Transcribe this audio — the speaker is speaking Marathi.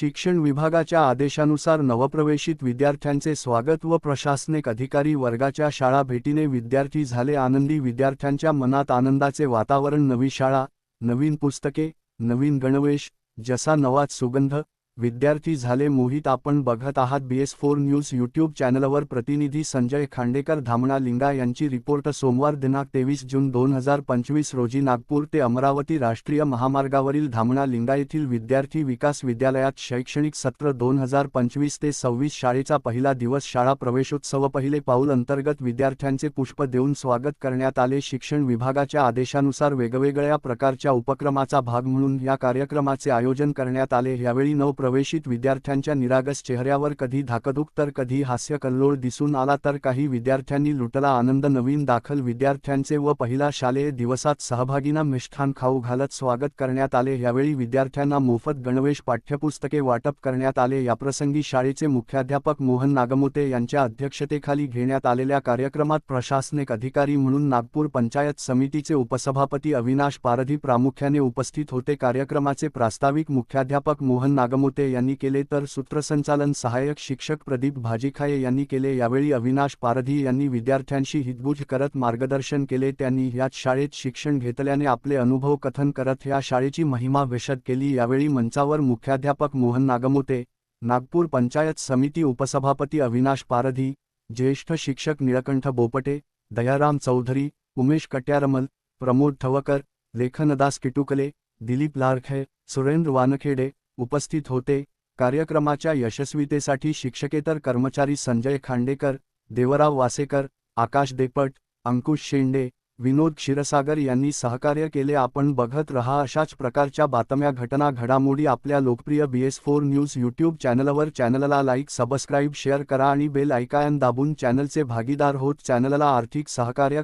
शिक्षण विभागाच्या आदेशानुसार नवप्रवेशित विद्यार्थ्यांचे स्वागत व प्रशासनिक अधिकारी वर्गाच्या शाळा भेटीने विद्यार्थी झाले. आनंदी विद्यार्थ्यांच्या मनात आनंदाचे वातावरण नवी शाळा नवीन पुस्तके नवीन गणवेश जसा नवाच सुगंध विद्यार्थी झाले मोहित आपण बघत आहात B S four news YouTube चॅनलवर प्रतिनिधी संजय खांडेकर धामणा लिंगा यांची रिपोर्ट सोमवार दिनांक तेवीस जून दोन हजार पंचवीस रोजी नागपूर ते अमरावती राष्ट्रीय महामार्गावरील धामणा लिंगा येथील विद्यार्थी विकास विद्यालयात शैक्षणिक सत्र दोन हजार पंचवीस ते सव्वीस शाळेचा पहिला दिवस शाळा प्रवेशोत्सव पहिले पाऊल अंतर्गत विद्यार्थ्यांचे पुष्प देऊन स्वागत करण्यात आले. शिक्षण विभागाच्या आदेशानुसार वेगवेगळ्या प्रकारच्या उपक्रमाचा भाग म्हणून या कार्यक्रमाचे आयोजन करण्यात आले. यावेळी नऊ नवप्रवेशित विद्यार्थ्यांच्या निरागस चेहऱ्यावर कधी धाकधूक तर कधी हास्य कल्लोळ दिसून आला तर काही विद्यार्थ्यांनी लुटला आनंद नवीन दाखल विद्यार्थ्यांचे व पहिला शालेय दिवसात सहभागींना मिष्ठान खाऊ घालत स्वागत करण्यात आले. यावेळी विद्यार्थ्यांना मोफत गणवेश पाठ्यपुस्तके वाटप करण्यात आले. याप्रसंगी शाळेचे मुख्याध्यापक मोहन नागमोते यांच्या अध्यक्षतेखाली घेण्यात आलेल्या कार्यक्रमात प्रशासनिक अधिकारी म्हणून नागपूर पंचायत समितीचे उपसभापती अविनाश पारधी प्रामुख्याने उपस्थित होते. कार्यक्रमाचे प्रास्ताविक मुख्याध्यापक मोहन नागमोते यांनी केले तर सूत्रसंचालन सहाय्यक शिक्षक प्रदीप भाजीखाये यांनी केले. यावेळी अविनाश पारधी यांनी विद्यार्थ्यांशी हितबुज करत मार्गदर्शन केले. त्यांनी याच शाळेत शिक्षण घेतल्याने आपले अनुभव कथन करत या शाळेची महिमा विशद केली. यावेळी मंचावर मुख्याध्यापक मोहन नागमोते नागपूर पंचायत समिती उपसभापती अविनाश पारधी ज्येष्ठ शिक्षक निळकंठ बोपटे दयाराम चौधरी उमेश कट्यारमल प्रमोद ठवकर लेखनदास किटुकले दिलीप लारखे सुरेंद्र वानखेडे उपस्थित होते. कार्यक्रमाच्या यशस्वीतेसाठी शिक्षकेतर कर्मचारी संजय खांडेकर देवराव वासेकर आकाश देपट अंकुश शेंडे विनोद क्षीरसागर यांनी सहकार्य केले. आपण बघत रहा अशाच प्रकारच्या बातम्या घटना घडामोडी आपल्या लोकप्रिय B S four news YouTube चॅनलवर. चॅनलला लाईक सबस्क्राईब शेअर करा आणि बेल ऐकायन दाबून चॅनलचे भागीदार होत. चॅनलला आर्थिक सहकार्य